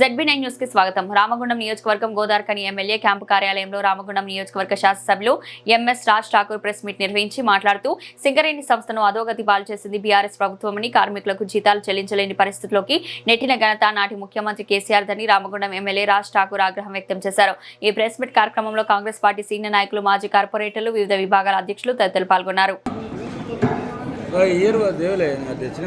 ZB nine న్యూస్కి స్వాగతం. రామగుండం నియోజకవర్గం గోదార్కని ఎమ్మెల్యే క్యాంపు కార్యాలయంలో రామగుండం నియోజకవర్గ శాసనసభ్యులు M S Raj Thakur press meet నిర్వహించి మాట్లాడుతూ సింగరేణి సంస్థను అధోగతి పాలు చేసింది బీఆర్ఎస్ ప్రభుత్వమని కార్మికులకు జీతాలు చెల్లించలేని పరిస్థితిలోకి నెట్టిన ఘనత నాటి ముఖ్యమంత్రి కేసీఆర్ దని రామగుండం ఎమ్మెల్యే రాజ్ ఠాకూర్ ఆగ్రహం వ్యక్తం చేశారు. ఈ ప్రెస్ మీట్ కార్యక్రమంలో కాంగ్రెస్ పార్టీ సీనియర్ నాయకులు మాజీ కార్పొరేటర్లు వివిధ విభాగాల అధ్యక్షులు తదితరులు పాల్గొన్నారు. ఇయర్ దేవులే అది తెచ్చిన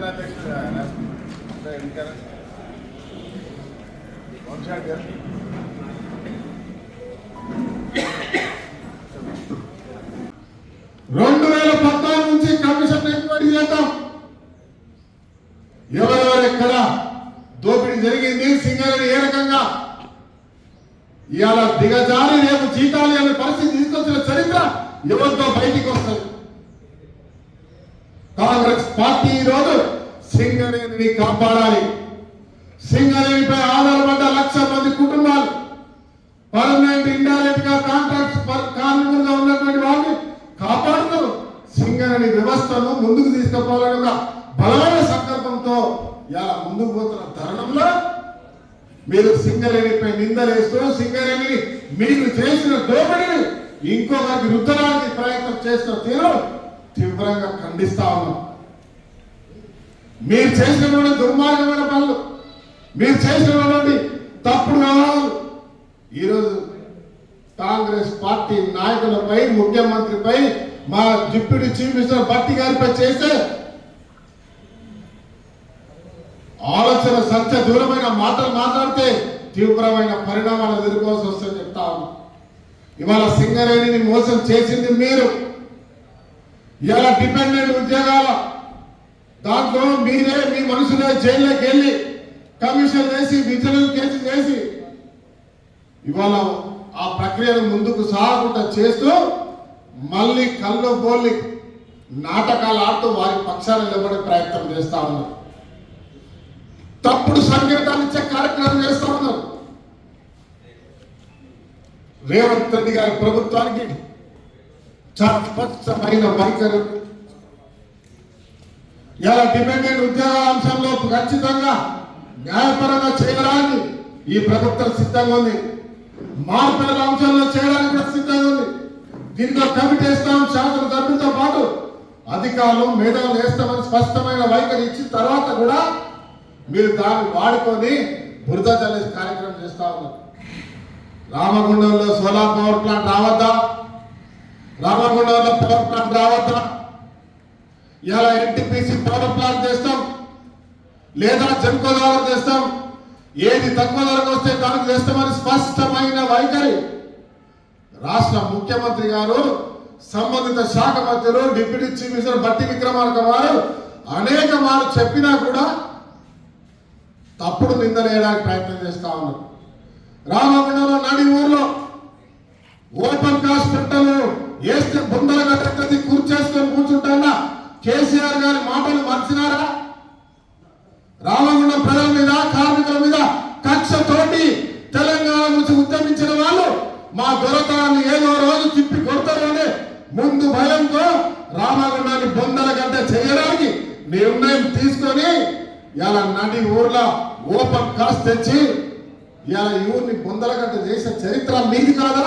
ఒక్కరిది కలర్ కడ పెడదాం అందరికీ నమస్కారం రెండు వేల పద్నాలుగు నుంచి కమిషన్ ఎంక్వైరీ చేద్దాం. ఎవరెవరు ఎక్కడ దోపిడీ జరిగింది సింగరేణి ఏ రకంగా? ఇవాళ దిగజారి రేపు జీతాలు అనే పరిస్థితి తీసుకొచ్చిన చరిత్ర ఎవరితో బయటికి వస్తుంది? కాంగ్రెస్ పార్టీ సింగరేణిని కాపాడాలి. సింగరేణిపై ఆధారపడ్డ లక్ష మంది కుటుంబాలు పర్మనెంట్ ఇండైరెక్ట్గా కాంట్రాక్ట్ కార్మికులుగా ఉన్నటువంటి వాళ్ళని కాపాడుతూ సింగరేణి వ్యవస్థను ముందుకు తీసుకుపోవాలని ఒక బలమైన సంకల్పంతో ఇలా ముందుకు పోతున్న తరుణంలో మీరు సింగరేణిపై నిందలేస్తూ సింగరేణిని మీరు చేసిన దోపిడిని ఇంకొకరికి రుద్దడానికి ప్రయత్నం చేసిన తీరు తీవ్రంగా ఖండిస్తా ఉన్నాం. మీరు చేసినటువంటి దుర్మార్గమైన పనులు మీరు చేసినటువంటి తప్పుడు వ్యవహారాలు ఈరోజు కాంగ్రెస్ పార్టీ నాయకులపై ముఖ్యమంత్రిపై మా డిప్యూటీ చీఫ్ మినిస్టర్ భట్టి గారిపై చేస్తే ఆలోచన సత్య దూరమైన మాటలు మాట్లాడితే తీవ్రమైన పరిణామాలు ఎదుర్కోవాల్సి వస్తుందని చెప్తా ఇవాళ సింగరేణిని మోసం చేసింది మీరు. ఇలా డిపెండెంట్ ఉద్యోగాల దాంట్లో మీరే మీ మనుషులే జైల్లోకి వెళ్ళి కమిషన్ వేసి విజిలెన్స్ కేసు చేసి ఇవాళ ఆ ప్రక్రియను ముందుకు సాగకుండా చేస్తూ మళ్ళీ కళ్ళు బోల్లి నాటకాలు ఆడుతూ వారి పక్షాన్ని నిలబడే ప్రయత్నం చేస్తా ఉన్నారు. తప్పుడు సంకేతాలు ఇచ్చే కార్యక్రమం చేస్తా ఉన్నారు. రేవంత్ రెడ్డి గారి ప్రభుత్వానికి చాలా స్పష్టమైన వైఖరి ఇలా డిపెండెంట్ ఉద్యోగ అంశంలో ఖచ్చితంగా న్యాయపరంగా చేయడానికి ఈ ప్రభుత్వం సిద్ధంగా ఉంది. మార్పుల అంశంలో చేయడానికి కూడా సిద్ధంగా ఉంది. దీంట్లో కమిటీ వేస్తాం శాసనసభ్యులతో పాటు అధికారులు మేధావులు వేస్తామని స్పష్టమైన వైఖరి ఇచ్చిన తర్వాత కూడా మీరు దాన్ని వాడుకొని బురద చల్లే కార్యక్రమం చేస్తా ఉన్నారు. రామగుండంలో సోలార్ పవర్ ప్లాంట్ రావద్దా? రామగుండంలో పవర్ ప్లాంట్ రావద్దా? ఇలా ఎన్టీపీసీ పవర్ ప్లాంట్ చేస్తాం లేదా జంకో ద్వారా చేస్తాం ఏది తక్కువ ధరకు వస్తే దానికి చేస్తామని స్పష్టమైన వైఖరి. రాష్ట్ర ముఖ్యమంత్రి గారు సంబంధిత శాఖ మంత్రులు డిప్యూటీ చీఫ్ మినిస్టర్ బట్టి విక్రమార్క వారు అనేక మార్లు చెప్పినా కూడా తప్పుడు నిందలేయడానికి ప్రయత్నం చేస్తా ఉన్నారు. రామగుండంలో నడి ఊర్లో ఓపెన్ కాస్ట్ పెట్టలు వేస్తే బుందలుగా గట్టది కూర్చేసుకొని మాటలు మర్చినారా? రామగుండ ప్రజల మీద కార్మికుల మీద కక్షతోటి తెలంగాణ నుంచి ఉద్యమించిన వాళ్ళు మా దొరతనాన్ని ఏదో రోజు తిప్పి కొడతారు అనే ముందు భయంతో రామగుండాన్ని బొందల గంట చేయడానికి నిర్ణయం తీసుకొని ఇలా నడి ఊర్లో ఓపెన్ కాస్ట్ తెచ్చి ఇలా ఈ ఊరిని బొందల గంట చేసిన చరిత్ర మీది కాదా?